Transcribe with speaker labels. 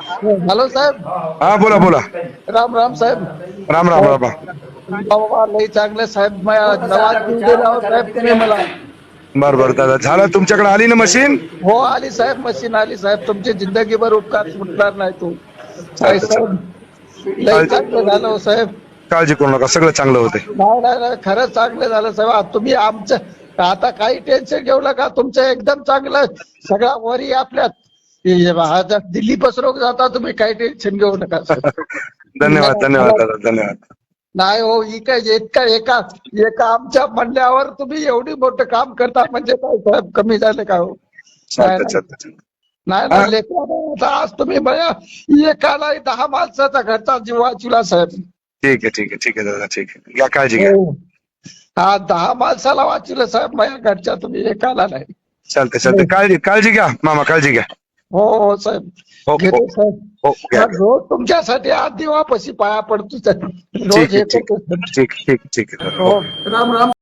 Speaker 1: Hello साहेब.
Speaker 2: हा बोला बोला.
Speaker 1: राम राम साहेब.
Speaker 2: राम राम राम राम.
Speaker 1: बाबा लई चांगले साहेब. नवाज राव साहेब तुम्ही मला.
Speaker 2: बर बर दादा. झालं तुमच्याकडे आली ना मशीन?
Speaker 1: हो आली साहेब मशीन आली साहेब. तुमची जिंदगीभर उपकार सुटणार नाही तू. साहेब? लई चांगलं झालं हो साहेब.
Speaker 2: काळजी करू नका सगळं चांगलं होते
Speaker 1: नाही नाही नाही, खरंच चांगलं झालं साहेब. तुम्ही आमचं आता काही टेन्शन घेऊ नका. तुमचं एकदम चांगलं सगळा वरी आपल्यात हे बा- दिल्ली पसरवून जाता तुम्ही काही टेन्शन घेऊ नका साहेब.
Speaker 2: धन्यवाद धन्यवाद दादा धन्यवाद।
Speaker 1: नाही हो इका एका एका एका आमच्या तुम्ही एवढी मोठं काम करता म्हणजे काय साहेब कमी झालं का हो? नाही
Speaker 2: हा?
Speaker 1: आज तुम्ही एकाला दहा माणसाचा घरचा जीव वाचला साहेब.
Speaker 2: ठीक आहे ठीक आहे ठीक आहे दादा ठीक आहे. घ्या काळजी घ्या.
Speaker 1: हो. हा दहा माणसाला वाचलं साहेब माझ्या घरच्या तुम्ही एकाला नाही.
Speaker 2: चालते चालते काळजी काळजी घ्या मामा काळजी घ्या.
Speaker 1: हो हो साहेब. घेतो साहेब. रोज तुमच्यासाठी आज देवापाशी पाया पडतो साहेब. रोज
Speaker 2: ठीक
Speaker 1: करतो.
Speaker 2: ठीक ठीक ठीक
Speaker 1: हो राम राम.